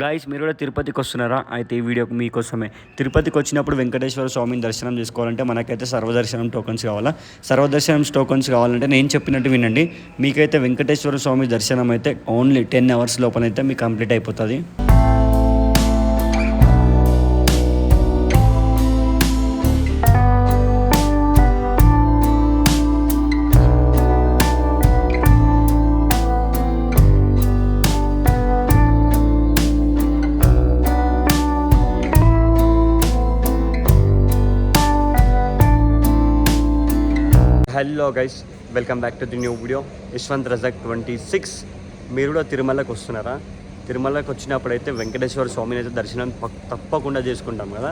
Guys మీరు కూడా తిరుపతికి వస్తున్నారా? అయితే ఈ వీడియో మీకోసమే. తిరుపతికి వచ్చినప్పుడు వెంకటేశ్వర స్వామిని దర్శనం చేసుకోవాలంటే మనకైతే సర్వదర్శనం టోకన్స్ కావాలా? సర్వదర్శనం టోకన్స్ కావాలంటే నేను చెప్పినట్టు వినండి. మీకైతే వెంకటేశ్వర స్వామి దర్శనం అయితే ఓన్లీ టెన్ అవర్స్ లోపలైతే మీకు కంప్లీట్ అయిపోతుంది. Hello guys welcome back to the new video Yashwant Rajak twenty six మీరు కూడా తిరుమలకి వస్తున్నారా? తిరుమలకి వచ్చినప్పుడు అయితే వెంకటేశ్వర స్వామిని అయితే దర్శనం తప్పకుండా చేసుకుంటాం కదా?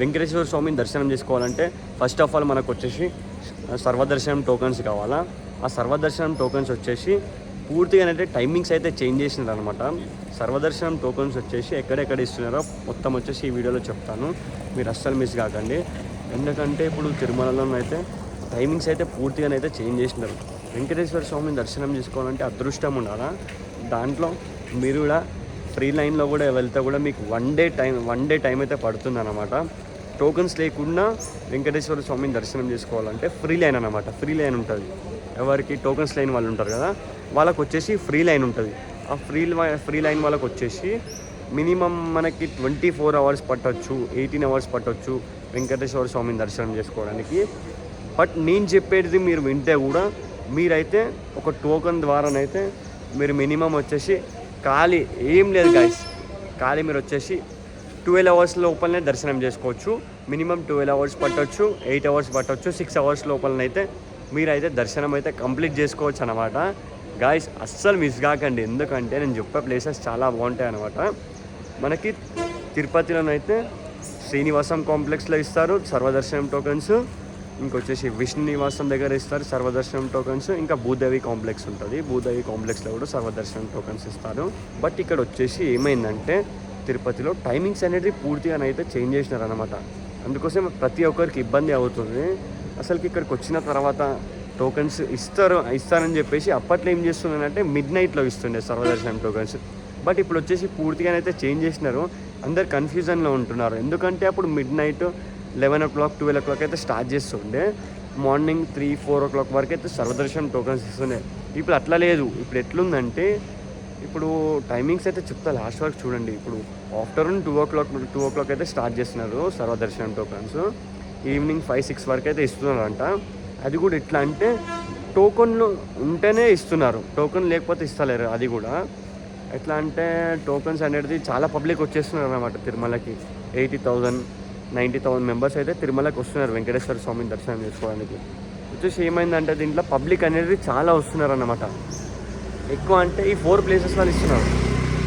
వెంకటేశ్వర స్వామిని దర్శనం చేసుకోవాలంటే ఫస్ట్ ఆఫ్ ఆల్ మనకు వచ్చేసి సర్వదర్శనం టోకన్స్ కావాలా? ఆ సర్వదర్శనం టోకన్స్ వచ్చేసి పూర్తిగా అంటే టైమింగ్స్ అయితే చేంజ్ చేసినారు అనమాట సర్వదర్శనం టోకన్స్ వచ్చేసి ఎక్కడెక్కడ ఇస్తున్నారో మొత్తం వచ్చేసి ఈ వీడియోలో చెప్తాను. మీరు అస్సలు మిస్ కాకండి. ఎందుకంటే ఇప్పుడు తిరుమలలో అయితే టైమింగ్స్ అయితే పూర్తిగానైతే చేంజ్ చేసినారు. వెంకటేశ్వర స్వామిని దర్శనం చేసుకోవాలంటే అదృష్టం ఉండాలా? దాంట్లో మీరు కూడా ఫ్రీ లైన్లో కూడా వెళ్తే కూడా మీకు one day time one day time అయితే పడుతుంది అనమాట టోకన్స్ లేకుండా వెంకటేశ్వర స్వామిని దర్శనం చేసుకోవాలంటే ఫ్రీ లైన్ అనమాట ఫ్రీ లైన్ ఉంటుంది. ఎవరికి టోకన్స్ లైన్ వాళ్ళు ఉంటారు కదా వాళ్ళకు వచ్చేసి ఫ్రీ లైన్ ఉంటుంది. ఆ ఫ్రీ ఫ్రీ లైన్ వాళ్ళకి వచ్చేసి మినిమం మనకి ట్వంటీ ఫోర్ అవర్స్ పట్టొచ్చు ఎయిటీన్ అవర్స్ పట్టొచ్చు వెంకటేశ్వర స్వామిని దర్శనం చేసుకోవడానికి. బట్ నేను చెప్పేది మీరు వింటే కూడా మీరైతే ఒక టోకన్ ద్వారానైతే మీరు మినిమం వచ్చేసి ఖాళీ ఏం లేదు గాయస్ ఖాళీ మీరు వచ్చేసి ట్వెల్వ్ అవర్స్ లోపలనే దర్శనం చేసుకోవచ్చు. మినిమం ట్వెల్వ్ అవర్స్ పట్టొచ్చు ఎయిట్ అవర్స్ పట్టొచ్చు సిక్స్ అవర్స్ లోపలనైతే మీరైతే దర్శనం అయితే కంప్లీట్ చేసుకోవచ్చు అనమాట గాయస్ అస్సలు మిస్ కాకండి. ఎందుకంటే నేను చెప్పే ప్లేసెస్ చాలా బాగుంటాయి అనమాట మనకి తిరుపతిలోనైతే శ్రీనివాసం కాంప్లెక్స్లో ఇస్తారు. సర్వదర్శనం టోకన్స్ ఇంకొచ్చేసి విష్ణు నివాసం దగ్గర ఇస్తారు సర్వదర్శనం టోకన్స్. ఇంకా భూదేవి కాంప్లెక్స్ ఉంటుంది. భూదేవి కాంప్లెక్స్లో కూడా సర్వదర్శనం టోకన్స్ ఇస్తారు. బట్ ఇక్కడ వచ్చేసి ఏమైందంటే తిరుపతిలో టైమింగ్స్ అనేది పూర్తిగానైతే చేంజ్ చేసినారు అనమాట అందుకోసం ప్రతి ఒక్కరికి ఇబ్బంది అవుతుంది. అసలుకి ఇక్కడికి వచ్చిన తర్వాత టోకన్స్ ఇస్తారు ఇస్తారని చెప్పేసి అప్పట్లో ఏం చేస్తుందంటే మిడ్ నైట్లో ఇస్తుండే సర్వదర్శనం టోకన్స్. బట్ ఇప్పుడు వచ్చేసి పూర్తిగానైతే చేంజ్ చేసినారు. అందరు కన్ఫ్యూజన్లో ఉంటున్నారు. ఎందుకంటే అప్పుడు midnight eleven o'clock twelve o'clock అయితే స్టార్ట్ చేస్తుండే. Morning three four o'clock వరకు అయితే సర్వదర్శనం టోకన్స్ ఇస్తుండే. ఇప్పుడు అట్లా లేదు. ఇప్పుడు ఎట్లుందంటే ఇప్పుడు టైమింగ్స్ అయితే చెప్తా లాస్ట్ వరకు చూడండి. ఇప్పుడు afternoon two o'clock two o'clock అయితే స్టార్ట్ చేస్తున్నారు సర్వదర్శనం టోకన్స్ ఈవినింగ్ ఫైవ్ సిక్స్ వరకు అయితే ఇస్తున్నారంట. అది కూడా ఎట్లా అంటే టోకన్లు ఉంటేనే ఇస్తున్నారు. టోకన్ లేకపోతే ఇస్తలేరు. అది కూడా ఎట్లా అంటే టోకన్స్ అనేది చాలా పబ్లిక్ వచ్చేస్తున్నారు అనమాట తిరుమలకి. Eighty thousand ninety thousand members అయితే తిరుమలకి వస్తున్నారు వెంకటేశ్వర స్వామిని దర్శనం చేసుకోవడానికి. వచ్చేసి ఏమైందంటే దీంట్లో పబ్లిక్ అనేది చాలా వస్తున్నారు అన్నమాట ఎక్కువ అంటే ఈ ఫోర్ ప్లేసెస్ వాళ్ళు ఇస్తున్నారు.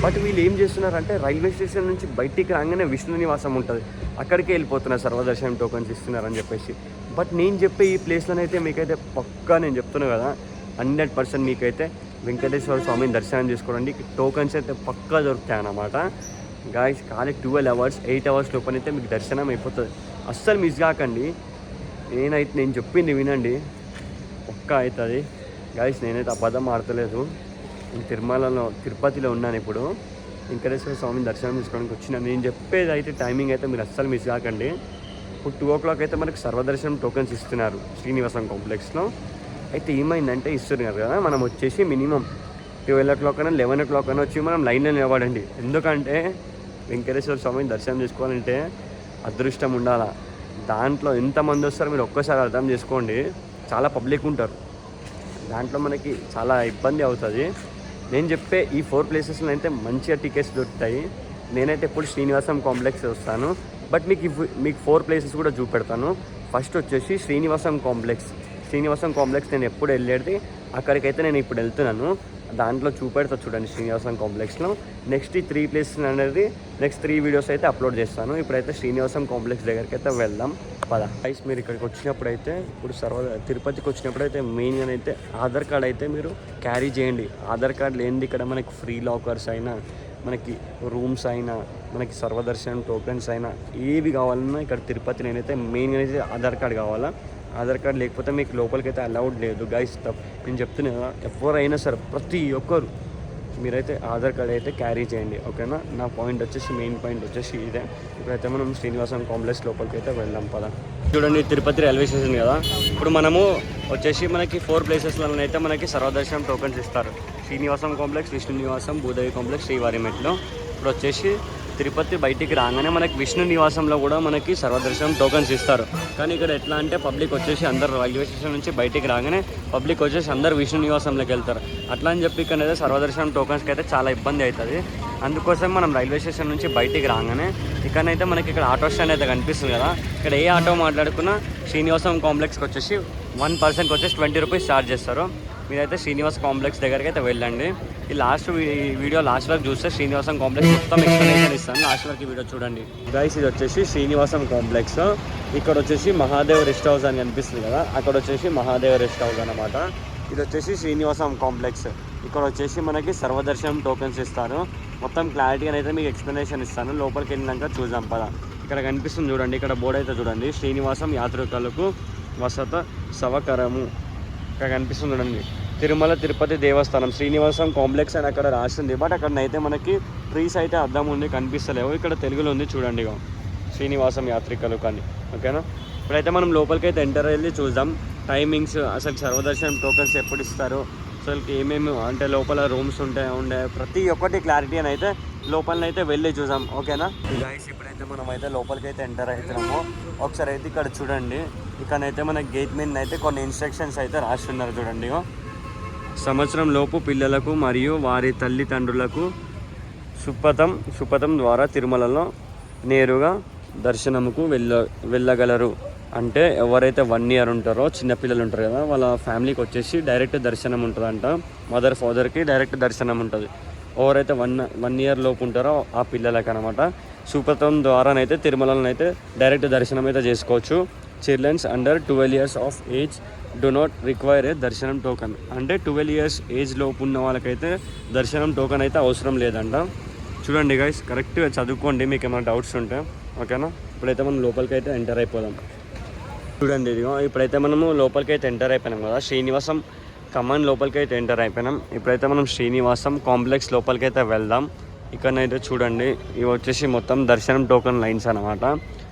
బట్ వీళ్ళు ఏం చేస్తున్నారంటే రైల్వే స్టేషన్ నుంచి బయటికి రాగానే విష్ణు నివాసం ఉంటుంది. అక్కడికే వెళ్ళిపోతున్నారు సర్వదర్శనం టోకన్స్ ఇస్తున్నారని చెప్పేసి. బట్ నేను చెప్పే ఈ ప్లేస్లోనైతే మీకైతే పక్కా నేను చెప్తున్నా కదా హండ్రెడ్ పర్సెంట్ మీకైతే వెంకటేశ్వర స్వామిని దర్శనం చేసుకోవడానికి టోకన్స్ అయితే పక్కా దొరుకుతాయి అన్నమాట గాయస్ ఖాళీ ట్వెల్వ్ అవర్స్ ఎయిట్ అవర్స్ లోపలైతే మీకు దర్శనం అయిపోతుంది. అస్సలు మిస్ కాకండి. నేనైతే నేను చెప్పింది వినండి. ఒక్క అవుతుంది. గాయస్ నేనైతే అబద్ధం ఆడతలేదు. నేను తిరుమలలో తిరుపతిలో ఉన్నాను ఇప్పుడు. వెంకటేశ్వర స్వామిని దర్శనం చేసుకోవడానికి వచ్చిన. నేను చెప్పేది అయితే టైమింగ్ అయితే మీరు అస్సలు మిస్ కాకండి. ఇప్పుడు టూ ఓ క్లాక్ అయితే మనకు సర్వదర్శనం టోకెన్స్ ఇస్తున్నారు శ్రీనివాసం కాంప్లెక్స్లో అయితే ఏమైందంటే ఇస్తున్నారు కదా మనం వచ్చేసి మినిమం ట్వెల్వ్ ఓ క్లాక్ అయినా లెవెన్ ఓ క్లాక్ అయినా వచ్చి మనం లైన్లో నిలబడండి. ఎందుకంటే వెంకటేశ్వర స్వామిని దర్శనం చేసుకోవాలంటే అదృష్టం ఉండాలా. దాంట్లో ఎంతమంది వస్తారో మీరు ఒక్కసారి అర్థం చేసుకోండి. చాలా పబ్లిక్ ఉంటారు. దాంట్లో మనకి చాలా ఇబ్బంది అవుతుంది. నేను చెప్పే ఈ ఫోర్ ప్లేసెస్లో అయితే మంచిగా టికెట్స్ దొరుకుతాయి. నేనైతే ఎప్పుడు శ్రీనివాసం కాంప్లెక్స్ వస్తాను. బట్ మీకు మీకు ఫోర్ ప్లేసెస్ కూడా చూపెడతాను. ఫస్ట్ వచ్చేసి శ్రీనివాసం కాంప్లెక్స్. శ్రీనివాసం కాంప్లెక్స్ నేను ఎప్పుడు వెళ్ళేది? అక్కడికైతే నేను ఇప్పుడు వెళ్తున్నాను. దాంట్లో చూపెడతా చూడండి శ్రీనివాసం కాంప్లెక్స్లో. నెక్స్ట్ ఈ త్రీ ప్లేసెస్ అనేది నెక్స్ట్ త్రీ వీడియోస్ అయితే అప్లోడ్ చేస్తాను. ఇప్పుడైతే శ్రీనివాసం కాంప్లెక్స్ దగ్గరికి అయితే వెళ్దాం. పద. ప్రైస్ మీరు ఇక్కడికి వచ్చినప్పుడు అయితే ఇప్పుడు సర్వ తిరుపతికి వచ్చినప్పుడు అయితే మెయిన్గా అయితే ఆధార్ కార్డ్ అయితే మీరు క్యారీ చేయండి. ఆధార్ కార్డ్ లేనిది ఇక్కడ మనకి ఫ్రీ లాకర్స్ అయినా మనకి రూమ్స్ అయినా మనకి సర్వదర్శనం టోకెన్స్ అయినా ఏవి కావాలన్నా ఇక్కడ తిరుపతి నేనైతే మెయిన్గా అయితే ఆధార్ కార్డ్ కావాలా. ఆధార్ కార్డ్ లేకపోతే మీకు లోపలికి అయితే అలౌడ్ లేదు గైస్ నేను చెప్తున్నా కదా, ఎవరైనా సరే ప్రతి ఒక్కరు మీరైతే ఆధార్ కార్డ్ అయితే క్యారీ చేయండి. ఓకేనా? నా పాయింట్ వచ్చేసి మెయిన్ పాయింట్ వచ్చేసి ఇదే. ఇప్పుడైతే మనం శ్రీనివాసం కాంప్లెక్స్ లోపలికి అయితే వెళ్దాం పద. చూడండి తిరుపతి రైల్వే స్టేషన్ కదా. ఇప్పుడు మనము వచ్చేసి మనకి ఫోర్ ప్లేసెస్లో అయితే మనకి సర్వదర్శనం టోకెన్స్ ఇస్తారు. శ్రీనివాసం కాంప్లెక్స్ విష్ణు నివాసం భూదేవి కాంప్లెక్స్ శ్రీవారి మెట్లో. ఇప్పుడు వచ్చేసి తిరుపతి బయటికి రాగానే మనకి విష్ణు నివాసంలో కూడా మనకి సర్వదర్శనం టోకన్స్ ఇస్తారు. కానీ ఇక్కడ ఎట్లా అంటే పబ్లిక్ వచ్చేసి అందరు రైల్వే స్టేషన్ నుంచి బయటికి రాగానే పబ్లిక్ వచ్చేసి అందరు విష్ణు నివాసంలోకి వెళ్తారు. అట్లా అని చెప్పి ఇక్కడ అయితే సర్వదర్శనం టోకన్స్కి అయితే చాలా ఇబ్బంది అవుతుంది. అందుకోసం మనం రైల్వే స్టేషన్ నుంచి బయటికి రాగానే ఇక్కడైతే మనకి ఇక్కడ ఆటో స్టాండ్ అయితే కనిపిస్తుంది కదా. ఇక్కడ ఏ ఆటో మాట్లాడుకున్నా శ్రీనివాసం కాంప్లెక్స్కి వచ్చేసి వన్ పర్సన్కి వచ్చేసి ట్వంటీ రూపీస్ ఛార్జ్ చేస్తారు. మీరైతే శ్రీనివాస్ కాంప్లెక్స్ దగ్గరికి అయితే వెళ్ళండి. ఈ లాస్ట్ వీడియో లాస్ట్ వరకు చూస్తే శ్రీనివాసం కాంప్లెక్స్ మొత్తం ఎక్స్ప్లెనేషన్ ఇస్తాను. లాస్ట్ వరకు వీడియో చూడండి. గైస్ ఇది వచ్చేసి శ్రీనివాసం కాంప్లెక్స్. ఇక్కడ వచ్చేసి మహాదేవ్ రెస్ట్ హౌస్ అని కనిపిస్తుంది కదా? అక్కడ వచ్చేసి మహాదేవ్ రెస్ట్ హౌస్ అనమాట ఇది వచ్చేసి శ్రీనివాసం కాంప్లెక్స్. ఇక్కడ వచ్చేసి మనకి సర్వదర్శనం టోకెన్స్ ఇస్తారు. మొత్తం క్లారిటీగా అయితే మీకు ఎక్స్ప్లెనేషన్ ఇస్తాను. లోపలికి వెళ్ళినాక చూద్దాం పద. ఇక్కడ కనిపిస్తుంది చూడండి. ఇక్కడ బోర్డు అయితే చూడండి. శ్రీనివాసం యాత్రికులకు వసత సవకరము. ఇక్కడ కనిపిస్తుంది చూడండి. తిరుమల తిరుపతి దేవస్థానం శ్రీనివాసం కాంప్లెక్స్ అని అక్కడ రాసింది. బట్ అక్కడ అయితే మనకి ట్రీస్ అయితే అద్దం ఉంది కనిపిస్తలేవు. ఇక్కడ తెలుగులో ఉంది చూడండి ఇగో శ్రీనివాసం యాత్రికలు కానీ ఓకేనా? ఇప్పుడైతే మనం లోపలికి అయితే ఎంటర్ వెళ్ళి చూద్దాం. టైమింగ్స్ అసలు సర్వదర్శనం టోకన్స్ ఎప్పుడు ఇస్తారు? అసలు ఏమేమి అంటే లోపల రూమ్స్ ఉంటాయి ఉండే ప్రతి ఒక్కటి క్లారిటీ అని అయితే లోపలనైతే వెళ్ళి చూసాం ఓకేనా? గైస్ ఇప్పుడైతే మనం అయితే లోపలికి అయితే ఎంటర్ అవుతున్నాము ఒకసారి అయితే ఇక్కడ చూడండి. ఇక్కడైతే మన గేట్ మీద అయితే కొన్ని ఇన్స్ట్రక్షన్స్ అయితే రాస్తున్నారు చూడండి సంవత్సరంలోపు పిల్లలకు మరియు వారి తల్లిదండ్రులకు సుపథం సుపథం ద్వారా తిరుమలలో నేరుగా దర్శనముకు వెళ్ళ వెళ్ళగలరు. అంటే ఎవరైతే వన్ ఇయర్ ఉంటారో చిన్నపిల్లలు ఉంటారు కదా వాళ్ళ ఫ్యామిలీకి వచ్చేసి డైరెక్ట్ దర్శనం ఉంటుందంట. మదర్ ఫాదర్కి డైరెక్ట్ దర్శనం ఉంటుంది. ఎవరైతే వన్ వన్ ఇయర్ లోపు ఉంటారో ఆ పిల్లలకి అనమాట సుపథం ద్వారానైతే తిరుమలనైతే అయితే డైరెక్ట్ దర్శనం అయితే చేసుకోవచ్చు. Childrens under twelve years of age do not require a darshanam token అంటే ట్వెల్వ్ ఇయర్స్ ఏజ్ లోపు ఉన్న వాళ్ళకైతే దర్శనం టోకన్ అయితే అవసరం లేదంట. చూడండి గైస్ కరెక్ట్గా చదువుకోండి మీకు ఏమైనా డౌట్స్ ఉంటే ఓకేనా ఇప్పుడైతే మనం లోపలికి అయితే ఎంటర్ అయిపోదాం. చూడండి ఇదిగో ఇప్పుడైతే మనము లోపలికి అయితే ఎంటర్ అయిపోయినాం కదా శ్రీనివాసం కమాన్ లోపలికి అయితే ఎంటర్ అయిపోయినాం. ఇప్పుడైతే మనం శ్రీనివాసం కాంప్లెక్స్ లోపలికి అయితే వెళ్దాం. ఇక్కడనైతే చూడండి ఇవి వచ్చేసి మొత్తం దర్శనం టోకన్ లైన్స్ అనమాట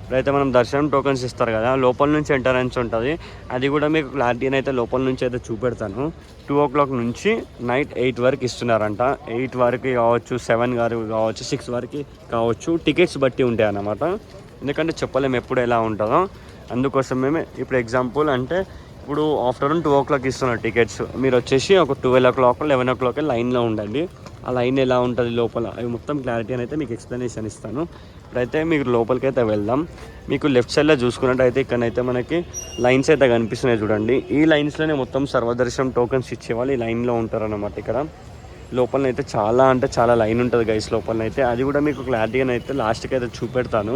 ఇప్పుడైతే మనం దర్శనం టోకన్స్ ఇస్తారు కదా లోపల నుంచి ఎంటరెన్స్ ఉంటుంది. అది కూడా మీకు క్లారిటీని అయితే లోపల నుంచి అయితే చూపెడతాను. టూ ఓ క్లాక్ నుంచి నైట్ ఎయిట్ వరకు ఇస్తున్నారంట. ఎయిట్ వరకు కావచ్చు సెవెన్ వరకు కావచ్చు సిక్స్ వరకు కావచ్చు టికెట్స్ బట్టి ఉంటాయి అన్నమాట ఎందుకంటే చెప్పలేము ఎప్పుడు ఎలా ఉంటుందో. అందుకోసం మేము ఇప్పుడు ఎగ్జాంపుల్ అంటే ఇప్పుడు ఆఫ్టర్నూన్ టూ ఓ క్లాక్ ఇస్తున్నారు టికెట్స్ మీరు వచ్చేసి ఒక twelve o'clock eleven o'clock లైన్లో ఉండండి. ఆ లైన్ ఎలా ఉంటుంది లోపల? అవి మొత్తం క్లారిటీ అని అయితే మీకు ఎక్స్ప్లెనేషన్ ఇస్తాను. ఇప్పుడైతే మీకు లోపలికి అయితే వెళ్దాం. మీకు లెఫ్ట్ సైడ్లో చూసుకున్నట్టయితే ఇక్కడైతే మనకి లైన్స్ అయితే కనిపిస్తున్నాయి చూడండి. ఈ లైన్స్లోనే మొత్తం సర్వదర్శనం టోకన్స్ ఇచ్చేవాళ్ళు ఈ లైన్లో ఉంటారన్నమాట ఇక్కడ. లోపలనైతే చాలా అంటే చాలా లైన్ ఉంటుంది గైస్ లోపలనైతే. అది కూడా మీకు క్లారిటీగా అయితే లాస్ట్కి అయితే చూపెడతాను.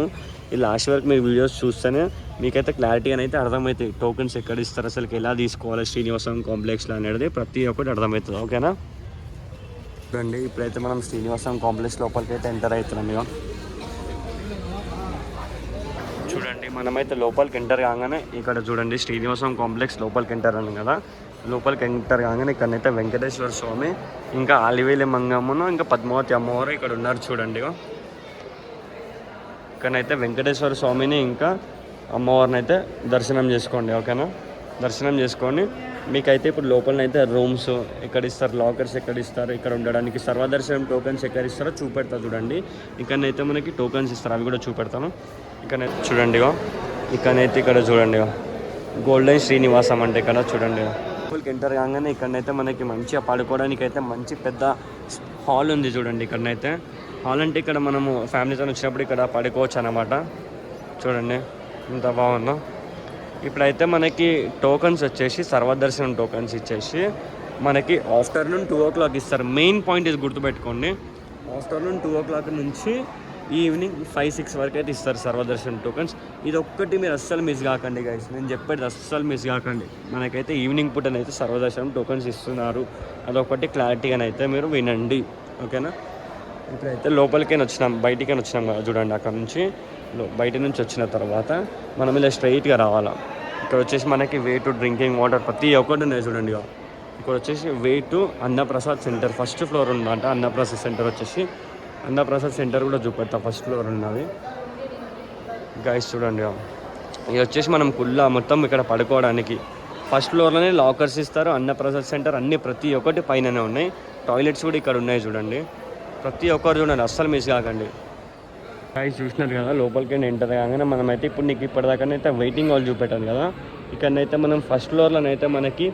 ఈ లాస్ట్ వరకు మీరు వీడియోస్ చూస్తేనే మీకైతే క్లారిటీగా అయితే అర్థమవుతాయి టోకెన్స్ ఎక్కడ ఇస్తారు అసలు ఎలా తీసుకోవాలి శ్రీనివాసం కాంప్లెక్స్లో అనేది ప్రతి ఒక్కటి అర్థమవుతుంది ఓకేనా చూడండి ఇప్పుడైతే మనం శ్రీనివాసం కాంప్లెక్స్ లోపలికి అయితే ఎంటర్ అవుతున్నాం ఇక చూడండి మనమైతే లోపలికి ఎంటర్ కాగానే ఇక్కడ చూడండి శ్రీనివాసం కాంప్లెక్స్ లోపలికి ఎంటర్ అన్నాం కదా. లోపలికి ఎంటర్ కాగానే ఇక్కడనైతే వెంకటేశ్వర స్వామి ఇంకా ఆలివేలి మంగమ్మను ఇంకా పద్మావతి అమ్మవారు ఇక్కడ ఉన్నారు చూడండి ఇక్కడనైతే వెంకటేశ్వర స్వామిని ఇంకా అమ్మవారిని అయితే దర్శనం చేసుకోండి ఓకేనా? దర్శనం చేసుకొని మీకైతే ఇప్పుడు లోపలనైతే రూమ్స్ ఎక్కడ ఇస్తారు లాకర్స్ ఎక్కడ ఇస్తారు ఇక్కడ ఉండడానికి సర్వదర్శనం టోకెన్స్ ఎక్కడ ఇస్తారో చూపెడతా చూడండి. ఇక్కడనైతే మనకి టోకెన్స్ ఇస్తారు అవి కూడా చూపెడతాను. ఇక్కడ చూడండిగా ఇక్కడనైతే ఇక్కడ చూడండిగా గోల్డెన్ శ్రీనివాసం అంటే ఇక్కడ చూడండిగా ఇగో. లోపలికి ఎంటర్ కాగానే ఇక్కడనైతే మనకి మంచిగా పడుకోవడానికి అయితే మంచి పెద్ద హాల్ ఉంది చూడండి ఇక్కడనైతే. హాల్ అంటే ఇక్కడ మనము ఫ్యామిలీతో వచ్చినప్పుడు ఇక్కడ పడుకోవచ్చు అనమాట చూడండి ఇంత బాగుందో. ఇప్పుడైతే మనకి టోకన్స్ వచ్చేసి సర్వదర్శనం టోకన్స్ ఇచ్చేసి మనకి ఆఫ్టర్నూన్ టూ ఓ క్లాక్ ఇస్తారు. మెయిన్ పాయింట్ ఇది గుర్తుపెట్టుకోండి. ఆఫ్టర్నూన్ టూ ఓ క్లాక్ నుంచి ఈవినింగ్ ఫైవ్ సిక్స్ వరకు అయితే ఇస్తారు సర్వదర్శనం టోకన్స్. ఇది ఒక్కటి మీరు అస్సలు మిస్ కాకండి గైస్ నేను చెప్పేది అస్సలు మిస్ కాకండి. మనకైతే ఈవినింగ్ పూటనైతే సర్వదర్శనం టోకన్స్ ఇస్తున్నారు. అదొకటి క్లారిటీగానైతే మీరు వినండి. ఓకేనా? ఇప్పుడైతే లోపలికైనా వచ్చినాం బయటికైనా వచ్చినాం కదా చూడండి అక్కడ నుంచి. బయట నుంచి వచ్చిన తర్వాత మనం ఇలా స్ట్రైట్గా రావాలా. ఇక్కడ వచ్చేసి మనకి వే టు డ్రింకింగ్ వాటర్ ప్రతి ఒక్కటి ఉన్నాయి చూడండి ఇక్కడ వచ్చేసి way to Annaprasad center first floor ఉందంట అన్నప్రసాద్ సెంటర్ వచ్చేసి. అన్నప్రసాద్ సెంటర్ కూడా చూపెడతా ఫస్ట్ ఫ్లోర్ ఉన్నది. గైస్ చూడండి ఇది వచ్చేసి మనం కుల్లా మొత్తం ఇక్కడ పడుకోవడానికి. ఫస్ట్ ఫ్లోర్లోనే లాకర్స్ ఇస్తారు అన్నప్రసాద్ సెంటర్ అన్ని ప్రతి ఒక్కటి పైననే ఉన్నాయి. టాయిలెట్స్ కూడా ఇక్కడ ఉన్నాయి చూడండి. ప్రతి ఒక్కరు చూడండి అస్సలు మిస్ కాకండి. గైస్ చూసినారు కదా లోపలికి ఎంటర్ కాగానే మనమైతే ఇప్పుడు నీకు ఇప్పటిదాకానైతే వెయిటింగ్ హాల్ చూపెట్టాను కదా. ఇక్కడనైతే మనం ఫస్ట్ ఫ్లోర్లోనైతే మనకి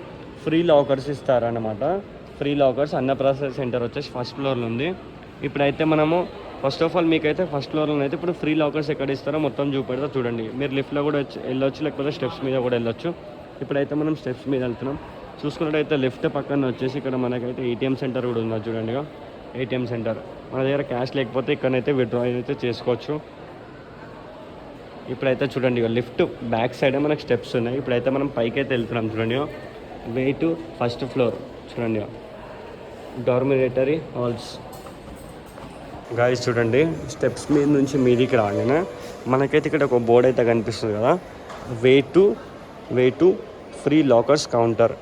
ఫ్రీ లాకర్స్ ఇస్తారన్నమాట. ఫ్రీ లాకర్స్ అన్నప్రసాద్ సెంటర్ వచ్చేసి ఫస్ట్ ఫ్లోర్లో ఉంది. ఇప్పుడైతే మనము ఫస్ట్ ఆఫ్ ఆల్ మీకైతే ఫస్ట్ ఫ్లోర్లో అయితే ఇప్పుడు ఫ్రీ లాకర్స్ ఎక్కడ ఇస్తారో మొత్తం చూపెడతా చూడండి. మీరు లిఫ్ట్లో కూడా వచ్చి వెళ్ళొచ్చు లేకపోతే స్టెప్స్ మీద కూడా వెళ్ళొచ్చు. ఇప్పుడైతే మనం స్టెప్స్ మీద వెళ్తున్నాం. చూసుకున్నట్టయితే లెఫ్ట్ పక్కన వచ్చేసి ఇక్కడ మనకైతే ఏటీఎం సెంటర్ కూడా ఉంది చూడండి ఏటీఎం సెంటర్ మన దగ్గర క్యాష్ లేకపోతే ఇక్కడనైతే విత్డ్రా అయితే చేసుకోవచ్చు. ఇప్పుడైతే చూడండి లిఫ్ట్ బ్యాక్ సైడ్ మనకు స్టెప్స్ ఉన్నాయి. ఇప్పుడైతే మనం పైకి అయితే వెళ్తున్నాం చూడండి వే టు ఫస్ట్ ఫ్లోర్ చూడండి డార్మినేటరీ హాల్స్ గాయస్ చూడండి. స్టెప్స్ మీద నుంచి మీదికి రాగానే మనకైతే ఇక్కడ ఒక బోర్డ్ అయితే కనిపిస్తుంది కదా. Way to way to free lockers counter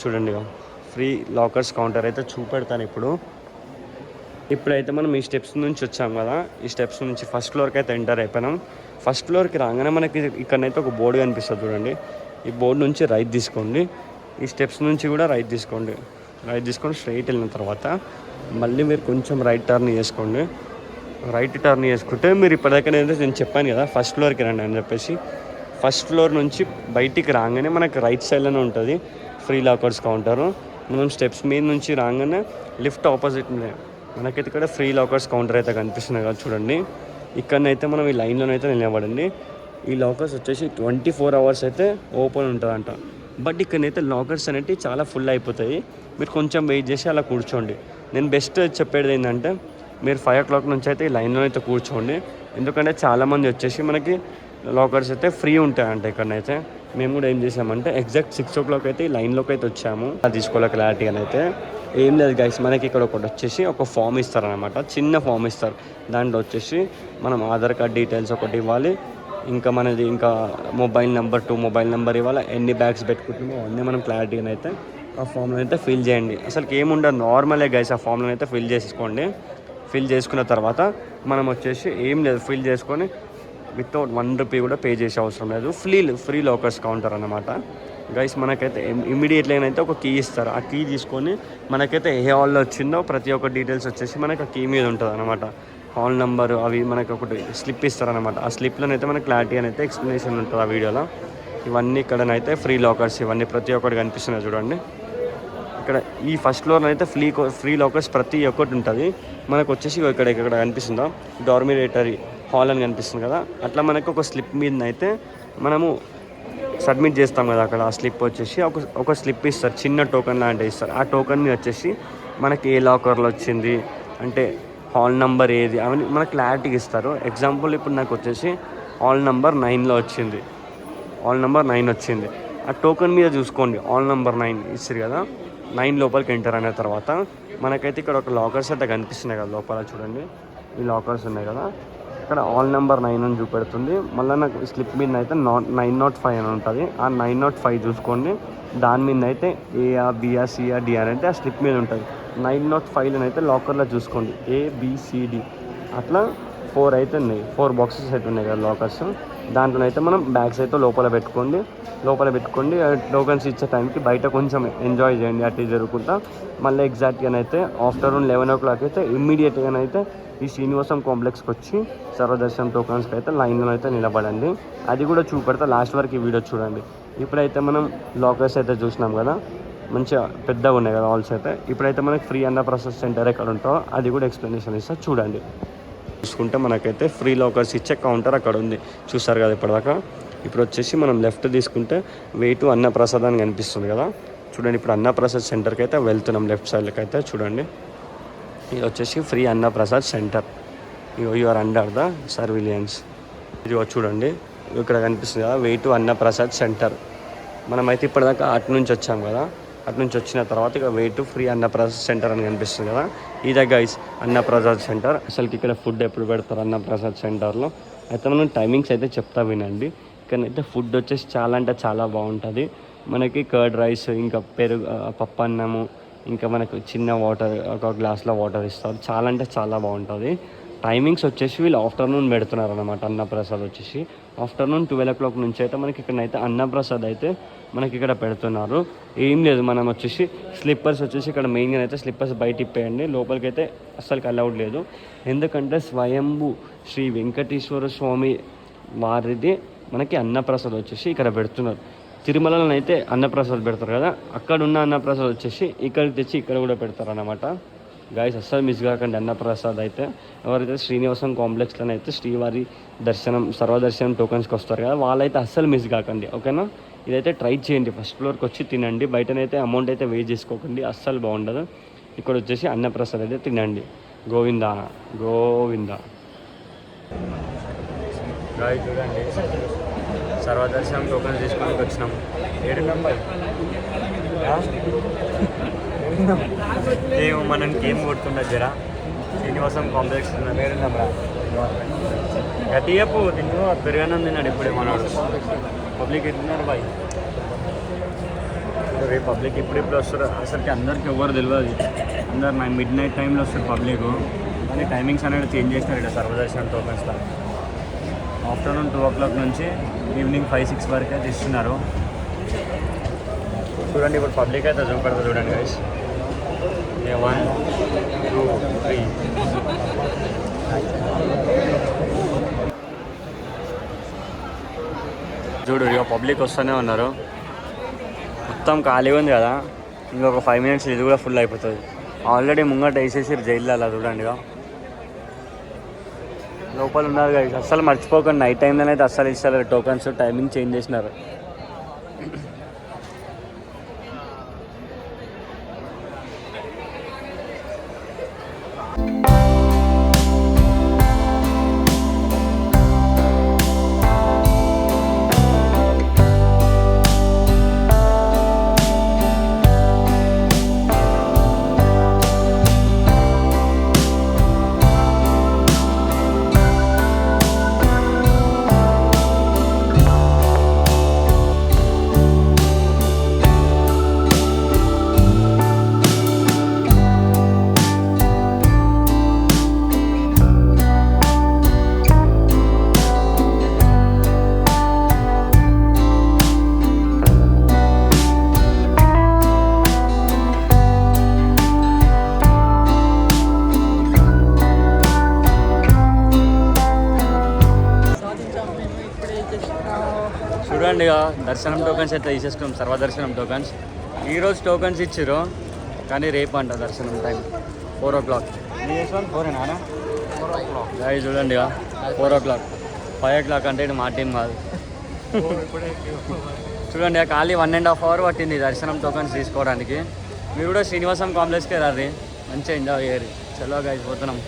చూడండి ఫ్రీ లాకర్స్ కౌంటర్ అయితే చూపెడతాను ఇప్పుడు. ఇప్పుడైతే మనం ఈ స్టెప్స్ నుంచి వచ్చాం కదా. ఈ స్టెప్స్ నుంచి ఫస్ట్ ఫ్లోర్కి అయితే ఎంటర్ అయిపోయినాం. ఫస్ట్ ఫ్లోర్కి రాగానే మనకి ఇక్కడనైతే ఒక బోర్డు కనిపిస్తుంది చూడండి. ఈ బోర్డు నుంచి రైట్ తీసుకోండి. ఈ స్టెప్స్ నుంచి కూడా రైట్ తీసుకోండి. రైట్ తీసుకొని స్ట్రైట్ వెళ్ళిన తర్వాత మళ్ళీ మీరు కొంచెం రైట్ టర్న్ చేసుకోండి రైట్ టర్న్ చేసుకుంటే మీరు ఇప్పటిదాకా నేను నేను చెప్పాను కదా ఫస్ట్ ఫ్లోర్కి రండి అని చెప్పేసి. ఫస్ట్ ఫ్లోర్ నుంచి బయటికి రాగానే మనకి రైట్ సైడ్లోనే ఉంటుంది ఫ్రీ లాకర్స్ కౌంటరు మనం స్టెప్స్ మీద నుంచి రాగానే లిఫ్ట్ ఆపోజిట్ మనకైతే ఇక్కడ ఫ్రీ లాకర్స్ కౌంటర్ అయితే కనిపిస్తున్నాయి కదా చూడండి. ఇక్కడనైతే మనం ఈ లైన్లోనైతే నిలబడండి. ఈ లాకర్స్ వచ్చేసి ట్వంటీ ఫోర్ అవర్స్ అయితే ఓపెన్ ఉంటుందంట. బట్ ఇక్కడనైతే లాకర్స్ అనేవి చాలా ఫుల్ అయిపోతాయి. మీరు కొంచెం వెయిట్ చేసి అలా కూర్చోండి. నేను బెస్ట్ చెప్పేది ఏంటంటే మీరు ఫైవ్ ఓ క్లాక్ నుంచి అయితే ఈ లైన్లో అయితే కూర్చోండి. ఎందుకంటే చాలామంది వచ్చేసి మనకి లాకర్స్ అయితే ఫ్రీ ఉంటాయంట ఇక్కడనైతే. మేము కూడా ఏం చేసామంటే ఎగ్జాక్ట్ సిక్స్ ఓ క్లాక్ అయితే ఈ లైన్లోకి అయితే వచ్చాము. అది తీసుకోవాలి క్లారిటీ అని అయితే. ఏం లేదు గైస్ మనకి ఇక్కడ ఒకటి వచ్చేసి ఒక ఫామ్ ఇస్తారనమాట చిన్న ఫామ్ ఇస్తారు. దాంట్లో వచ్చేసి మనం ఆధార్ కార్డ్ డీటెయిల్స్ ఒకటి ఇవ్వాలి. ఇంకా మనది ఇంకా mobile number to mobile number ఇవాళ ఎన్ని బ్యాగ్స్ పెట్టుకుంటున్నామో అన్నీ మనం క్లారిటీగా అయితే ఆ ఫామ్లో అయితే ఫిల్ చేయండి. అసలు ఏముండదు నార్మలే గైస్ ఆ ఫామ్లో అయితే ఫిల్ చేసుకోండి ఫిల్ చేసుకున్న తర్వాత మనం వచ్చేసి ఏం లేదు ఫిల్ చేసుకొని వితౌట్ వన్ రూపీ కూడా పే చేసే అవసరం లేదు. ఫ్రీ ఫ్రీ లాకర్స్ కౌంటర్ అనమాట గైస్ మనకైతే ఇమీడియట్లీ అయితే ఒక కీ ఇస్తారు. ఆ కీ తీసుకొని మనకైతే ఏ హాల్లో వచ్చిందో ప్రతి ఒక్క డీటెయిల్స్ వచ్చేసి మనకి ఆ కీ మీద ఉంటుంది అనమాట హాల్ నెంబర్ అవి మనకి ఒకటి స్లిప్ ఇస్తారనమాట ఆ స్లిప్లోనైతే మనకి క్లారిటీ అని అయితే ఎక్స్ప్లెనేషన్ ఉంటుంది ఆ వీడియోలో. ఇవన్నీ ఇక్కడనైతే ఫ్రీ లాకర్స్ ఇవన్నీ ప్రతి ఒక్కటి కనిపిస్తున్నాయి చూడండి. ఇక్కడ ఈ ఫస్ట్ ఫ్లోర్లో అయితే ఫ్రీ ఫ్రీ లాకర్స్ ప్రతి ఒక్కటి ఉంటుంది. మనకు వచ్చేసి ఇక్కడ ఇక్కడ కనిపిస్తుందా? డార్మిరేటరీ హాల్ అని కనిపిస్తుంది కదా. అట్లా మనకు ఒక స్లిప్ మీద అయితే మనము సబ్మిట్ చేస్తాం కదా అక్కడ ఆ స్లిప్ వచ్చేసి. ఒక ఒక స్లిప్ ఇస్తారు. చిన్న టోకెన్ లాంటివి ఇస్తారు. ఆ టోకెన్ మీద వచ్చేసి మనకి ఏ లాకర్లో వచ్చింది? అంటే హాల్ నెంబర్ ఏది? అవన్నీ మనకు క్లారిటీగా ఇస్తారు. ఎగ్జాంపుల్ ఇప్పుడు నాకు వచ్చేసి హాల్ నెంబర్ నైన్లో వచ్చింది. ఆల్ నెంబర్ నైన్ వచ్చింది. ఆ టోకెన్ మీద చూసుకోండి. ఆల్ నెంబర్ నైన్ ఇస్తారు కదా? నైన్ లోపలికి ఎంటర్ అయిన తర్వాత మనకైతే ఇక్కడ ఒక లాకర్స్ అయితే కనిపిస్తున్నాయి కదా లోపల చూడండి. ఈ లాకర్స్ ఉన్నాయి కదా? ఇక్కడ ఆల్ నెంబర్ నైన్ అని చూపెడుతుంది. మళ్ళీ నాకు స్లిప్ మీద అయితే నాట్ నైన్ నాట్ ఫైవ్ అని ఉంటుంది. ఆ నైన్ నాట్ ఫైవ్ చూసుకోండి. దాని మీద అయితే ఏఆర్ బిఆర్ సిఆర్ డిఆర్ అంటే ఆ స్లిప్ మీద ఉంటుంది. నైన్ నాట్ ఫైవ్లో అయితే లాకర్లో చూసుకోండి. ఏబిసిడి అట్లా ఫోర్ అయితే ఉన్నాయి. ఫోర్ బాక్సెస్ అయితే ఉన్నాయి కదా లాకర్స్ దాంట్లో అయితే మనం బ్యాగ్స్ అయితే లోపల పెట్టుకోండి. లోపల పెట్టుకోండి. టోకన్స్ ఇచ్చే టైంకి బయట కొంచెం ఎంజాయ్ చేయండి. అటు జరుగుకుంటా. మళ్ళీ ఎగ్జాక్ట్గా అయితే ఆఫ్టర్నూన్ లెవెన్ ఓ క్లాక్ అయితే ఇమ్మీడియట్గా అయితే ఈ శ్రీనివాసం కాంప్లెక్స్కి వచ్చి సర్వదర్శనం టోకన్స్కి అయితే లైన్లో అయితే నిలబడండి. అది కూడా చూపెడతా. లాస్ట్ వరకు ఈ వీడియో చూడండి. ఇప్పుడైతే మనం లాకర్స్ అయితే చూసినాం కదా. మంచిగా పెద్దగా ఉన్నాయి కదా హాల్స్ అయితే. ఇప్పుడైతే మనకి ఫ్రీ అన్న ప్రాసెస్ సెంటర్ ఎక్కడ ఉంటుందో అది కూడా ఎక్స్ప్లెనేషన్ ఇస్తా చూడండి. చూసుకుంటే మనకైతే ఫ్రీ లాకర్స్ ఇచ్చే కౌంటర్ అక్కడ ఉంది. చూస్తారు కదా ఇప్పటిదాకా? ఇప్పుడు వచ్చేసి మనం లెఫ్ట్ తీసుకుంటే వే టు అన్నప్రసాద్ అని కనిపిస్తుంది కదా. చూడండి ఇప్పుడు అన్నప్రసాద్ సెంటర్కి అయితే వెళ్తున్నాం లెఫ్ట్ సైడ్కి అయితే చూడండి. ఇది వచ్చేసి free Annaprasad center you are under the surveillance ఇది చూడండి ఇక్కడ కనిపిస్తుంది కదా వే టు అన్నప్రసాద్ సెంటర్ మనమైతే ఇప్పటిదాకా అటు నుంచి వచ్చాం కదా. అటు నుంచి వచ్చిన తర్వాత ఇక way to free Annaprasad center అని కనిపిస్తుంది కదా. ఇదే గైస్ అన్నప్రసాద్ సెంటర్ అసలుకి ఇక్కడ ఫుడ్ ఎప్పుడు పెడతారు అన్నప్రసాద్ సెంటర్లో అయితే మనం టైమింగ్స్ అయితే చెప్తా వినండి. ఇక్కడైతే ఫుడ్ వచ్చేసి చాలా అంటే చాలా బాగుంటుంది. మనకి కర్డ్ రైస్ ఇంకా పెరుగు పప్పు అన్నము ఇంకా మనకు చిన్న వాటర్ ఒక గ్లాస్లో వాటర్ ఇస్తారు. చాలా అంటే చాలా బాగుంటుంది. టైమింగ్స్ వచ్చేసి వీళ్ళు ఆఫ్టర్నూన్ పెడుతున్నారు అనమాట అన్నప్రసాద్ వచ్చేసి. ఆఫ్టర్నూన్ ట్వెల్వ్ ఓ క్లాక్ నుంచి అయితే మనకి ఇక్కడైతే అన్నప్రసాద్ అయితే మనకి ఇక్కడ పెడుతున్నారు. ఏం లేదు మనం వచ్చేసి స్లిప్పర్స్ వచ్చేసి ఇక్కడ మెయిన్గా అయితే స్లిప్పర్స్ బయట ఇప్పేయండి. లోపలికి అయితే అస్సలు అలౌడ్ లేదు. ఎందుకంటే స్వయంభు శ్రీ వెంకటేశ్వర స్వామి వారిది మనకి అన్నప్రసాద్ వచ్చేసి ఇక్కడ పెడుతున్నారు. తిరుమలలో అయితే అన్నప్రసాద్ పెడతారు కదా అక్కడ ఉన్న అన్నప్రసాద్ వచ్చేసి ఇక్కడికి తెచ్చి ఇక్కడ కూడా పెడతారు అన్నమాట గాయస్ అస్సలు మిస్ కాకండి. అన్నప్రసాద్ అయితే ఎవరైతే శ్రీనివాసం కాంప్లెక్స్లో అయితే శ్రీవారి దర్శనం సర్వదర్శనం టోకన్స్కి వస్తారు కదా వాళ్ళైతే అస్సలు మిస్ కాకండి. ఓకేనా ఇదైతే ట్రై చేయండి. ఫస్ట్ ఫ్లోర్కి వచ్చి తినండి. బయటనైతే అమౌంట్ అయితే వే చేసుకోకండి. అస్సలు బాగుండదు. ఇక్కడ వచ్చేసి అన్నప్రసాద్ అయితే తినండి. గోవిందా గోవిందా. గాయ చూడండి. సర్వదర్శనం టోకన్ తీసుకొని వచ్చినాం. ఏడు నేను మనం గేమ్ కొడుతుండే జరా. శ్రీనివాసం కాంప్లెక్స్ ఏడు నెంబర్ గట్టి చెప్పు తిన్నాడు ఇప్పుడే మనవాడు పబ్లిక్ ఎట్లున్నారు బాయ్? రేపు పబ్లిక్ ఇప్పుడిప్పుడు వస్తారు. అసలుకి అందరికి ఎవరు తెలియదు అందరు నైన్ మిడ్ నైట్ టైంలో వస్తారు పబ్లిక్. కానీ టైమింగ్స్ అనేది చేంజ్ చేస్తారు ఇక్కడ సర్వదర్శనం టోకన్స్లో. ఆఫ్టర్నూన్ టూ ఓ క్లాక్ నుంచి ఈవినింగ్ ఫైవ్ సిక్స్ వరకు అయితే ఇస్తున్నారు చూడండి ఇప్పుడు పబ్లిక్ అయితే చూపెడతా చూడండి guys Okay, one, two, three. చూడు ఇక పబ్లిక్ వస్తూనే ఉన్నారు. మొత్తం ఖాళీగా ఉంది కదా. ఇంకొక ఫైవ్ మినిట్స్ ఇది కూడా ఫుల్ అయిపోతుంది. ఆల్రెడీ ముంగట వేసేసి జైల్లో అలా చూడండి ఇక లోపల ఉన్నారు కదా అస్సలు మర్చిపోకండి. నైట్ టైంలో అయితే అస్సలు ఇస్తారు టోకన్స్ టైమింగ్ చేంజ్ చేసినారు. ఇక దర్శనం టోకన్స్ అయితే తీసేసుకున్నాం సర్వదర్శనం టోకన్స్. ఈరోజు టోకన్స్ ఇచ్చారు కానీ రేపు అంట దర్శనం time four o'clock. Four గాయ చూడండి four o'clock. Five o'clock అంటే ఇది మా టీం కాదు. చూడండి ఖాళీ వన్ అండ్ హాఫ్ అవర్ పట్టింది దర్శనం టోకన్స్ తీసుకోవడానికి. మీరు కూడా శ్రీనివాసం కాంప్లెక్స్కి రారి మంచిగా ఎంజాయ్ చేయరు చలో గాయస్ పోతున్నాం.